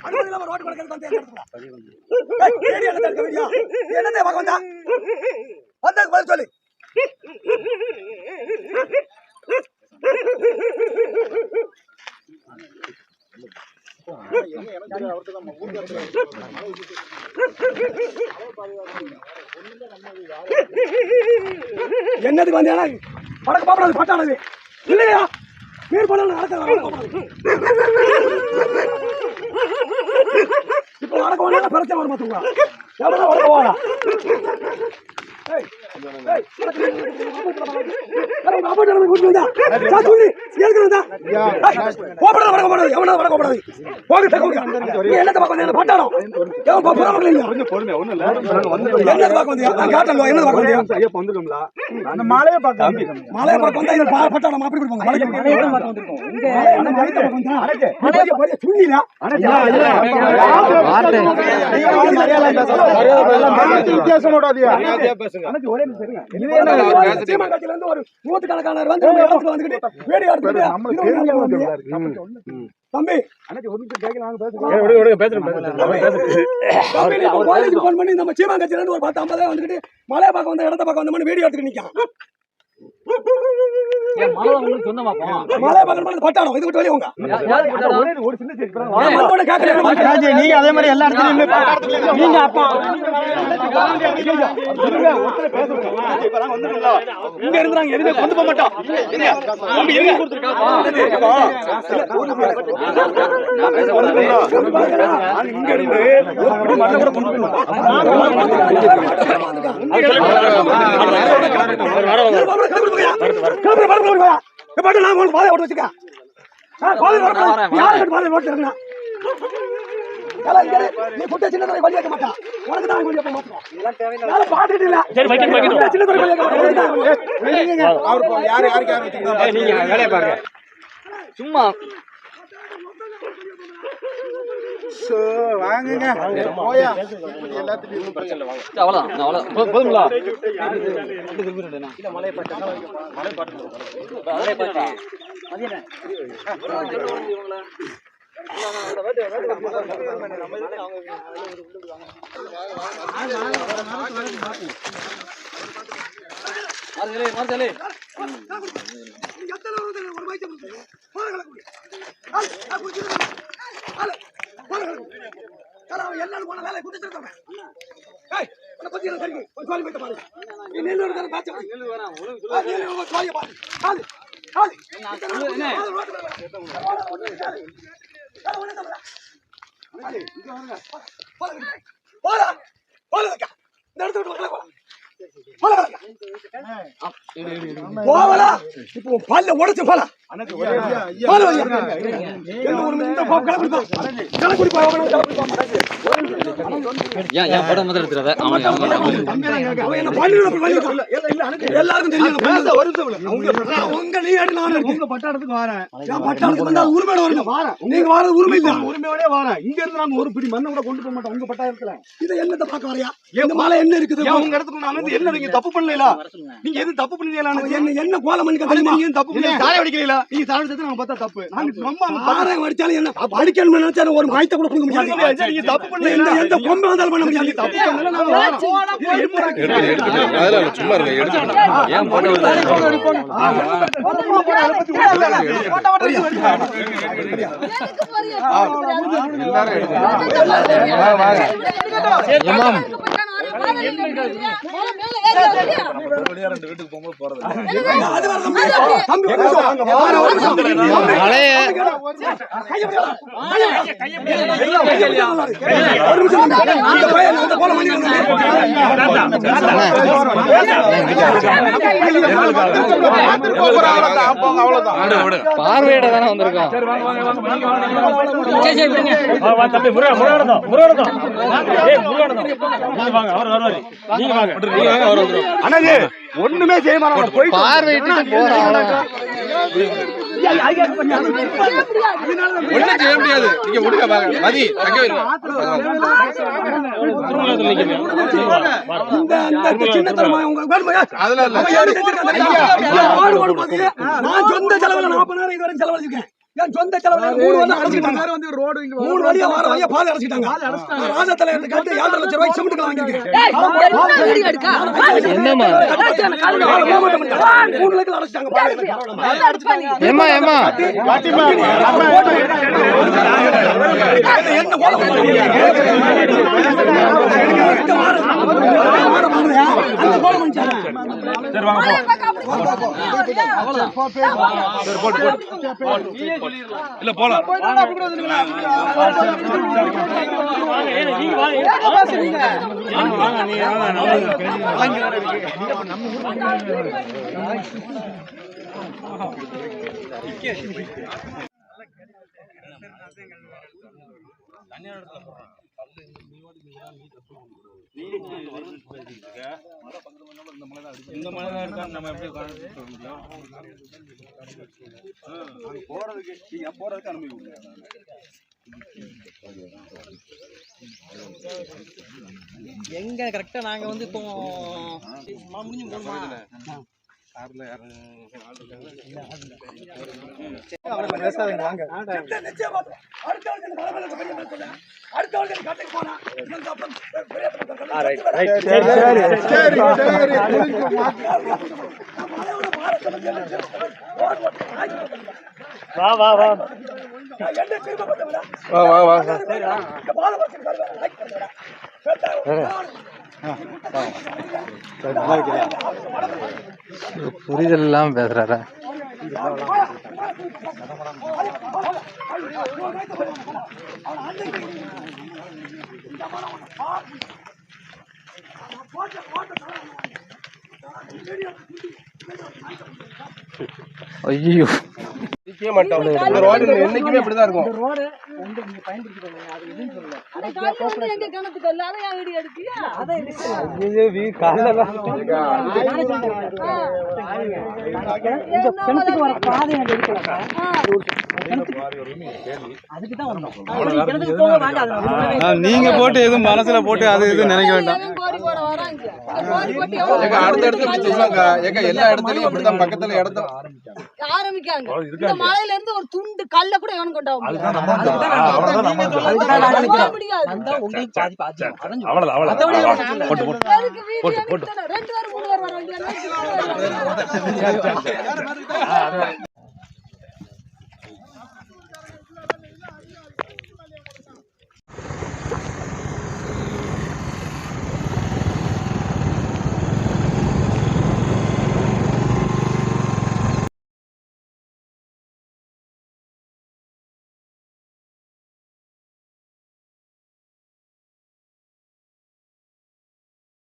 அனுமதி இல்லாம ரோட்டு கடக்கிறது வந்து என்ன பார்க்க வந்தா? பதில் சொல்லு. என்னதுக்கு படக்க பாப்படாது பட்டானது இல்லையா மீர் பண்ண நடக்க இப்போ நடக்க வேணா பிரச்சனை வரும் பார்த்துக்கோ எவ்வளோ வர போகலாம் ஏய், ஏய், ஏய், கூட்டிட்டு வந்தா. சா, கோபப்படாத, வடக்க போடாது, எவனாவது வடக்க போடாது. போங்க, தக்குங்க. நீ என்னத்தை பார்க்க வந்தீங்க? பட்டாளம். எவன் போ- புறாம இல்லையா? என்னத்தை பார்க்க வந்தியா? நான் காட்டல, என்னத்தை பார்க்க வந்தியா? மலையை பார்க்க வந்தா இது பா- பட்டாளம், அப்படி இப்படி போங்க. மலைக்கு மலையை பார்க்க வந்திருக்கோம். என்ன மலையை பார்க்க வந்தா? பெரிய பெரிய சுண்ணிலா? சீமா கட்சியில இருந்து ஒரு வந்து தம்பி, phone பண்ணி நம்ம சீமா கட்சியில இருந்து ஒரு பத்து ஐம்பது பேர் வந்துகிட்டு மலையை பார்க்க வந்த இடத்த பார்க்க வந்தோம்னு வீடியோ எடுத்துக்கிட்டு நிக்கான் நீங்க அதே மாதிரி எல்லா இடத்துலயும் நீங்க அப்பா இங்க இருந்தாங்க எதுவுமே கொண்டு போக மாட்டோம். இங்க இருந்து ஒரு பிடி மண்ணை கூட கொண்டு போய் நான் உங்களுக்கு பாதை ஓட்டு வச்சுக்கேன் பாதை யாருக்கு பாதை ஓட்டு இருக்கணும். நீ குட்டை சின்னதுரை வழி வைக்க மாட்டான் உனக்கு தான் வழி வைக்க மாட்டோம் வேலை பார்த்துட்டு இல்ல. குட்டை சின்னதுரை வழி வைக்க மாட்டான் உனக்கு தான் வழி வைக்க மாட்டான். சும்மா ஆள் போன கலக்கு ஏல அவன் எல்லாரும் போன வேலை குடிச்சு தரேன் ஏய் உன்னை பத்தி எனக்கு கோழி போயிட்டு பாரு. நீ நெல் ஒரு தரம் பாச்சு கோழியை பாரு. என்ன போடா போல வைக்க இந்த இடத்த விட்டு வரல போல போல போவலா? இப்போ பல்ல உடைச்சு போல. போல இந்த போ கலக்கு போ கலக்கு போ கலக்கு போ ஏன் ஏன் படம் முதல்ல எடுத்துறாத அவன் என்ன எல்லாருக்கும் தெரியும் பேச உங்க நீ நான் உங்க பட்டாளத்துக்கு வரேன் நான் பட்டாளத்துக்கு வந்தா உரிமையோட வரணும் வரேன் நீங்க வரது உரிமை இல்ல உரிமையோட வரேன் இங்க இருந்து நாங்க ஒரு பிடி மண்ணை கூட கொண்டு போக மாட்டோம் உங்க பட்டாளத்துல இதை என்னத்த பார்க்க வரையா இந்த மலை என்ன இருக்குது உங்க இடத்துக்கு நான் வந்து என்ன நீங்க தப்பு பண்ணல நீங்க எதுவும் தப்பு பண்ணீங்களா என்ன என்ன கோலம் பண்ணி தெரியுமா நீங்க தப்பு பண்ணி சாரை அடிக்கல நீங்க சாரை நாங்க பார்த்தா தப்பு நாங்க ரொம்ப அடிச்சாலும் என்ன அடிக்கணும் நினைச்சா ஒரு காயத்தை கூட கொடுக்க முடியாது நீங்க தப்பு பண்ணல எந்த எந்த வந்தாலும் பண்ண முடியாது. அதெல்லாம் சும்மா இருங்க ஏன் போட்டோ அது பார்வையிட தானே வந்திருக்கோம். தம்பி முருகா முருகா முருகா ஏய் முருகா நீங்க வாங்க அவர் வருவாரு. நீங்க வாங்க. நீங்க வாங்க. அவர் வந்துரும் அண்ணாஜி ஒண்ணுமே செய்ய மாட்டான் போய் பார்வையிட்டு போறான் ஒண்ணும் செய்ய முடியாது. நீங்க வாங்க. மதி தங்க உங்க? அதெல்லாம் இல்ல. நான் சொந்த செலவுல நாற்பதாயிரம் இது வரைக்கும் செலவழிச்சிருக்கேன். என் சொந்த செலவுல மூணு வந்து அடைச்சிட்டாங்க மூணு வழியா வார வழியா பாதை அடைச்சிட்டாங்க ராஜாத்துல இருந்து கேட்டு லட்சம் ரூபாய் சிமெண்ட் மூணு லட்சம் அடைச்சிட்டாங்க ஏமா ஏமா என்ன வாரம் வாங்கலையா? அந்த? சரி வாங்க போ இல்ல போலாம் வாங்க நீங்க வாங்க இந்த மழை தான் இருக்கா நம்ம எப்படி உட்கார்ந்து முடியும்? எங்க கரெக்டா நாங்க வந்து இப்போ முடிஞ்சு போகணுமா வா வா வா? வா வா வா. புரிதல் இல்லாம பேசுறார? ஐயோ நிக்கவே மாட்டோம் இந்த ரோடு என்னைக்குமே இப்படிதான் இருக்கும். எங்க கணக்கு இல்ல அதை வீடியோ எடுக்கியா கிணத்துக்கு வர பாதை நீங்க போட்டு எதுவும் மனசுல போட்டு அது இது நினைக்க வேண்டாம் அடுத்த இடத்துல ஏங்க எல்லா இடத்துலயும் இப்படிதான் பக்கத்துல இடத்துல ஆரம்பிக்காங்க இந்த மலையில இருந்து ஒரு துண்டு கல்ல கூட எவனும் கொண்டு வர முடியாது. போக முடியாது அவ்வளவுதான் அவ்வளவுதான். போட்டு போட்டு எதுக்கு வீடியோ எடுத்தா ரெண்டு பேரும் மூணு பேர் வர வேண்டியது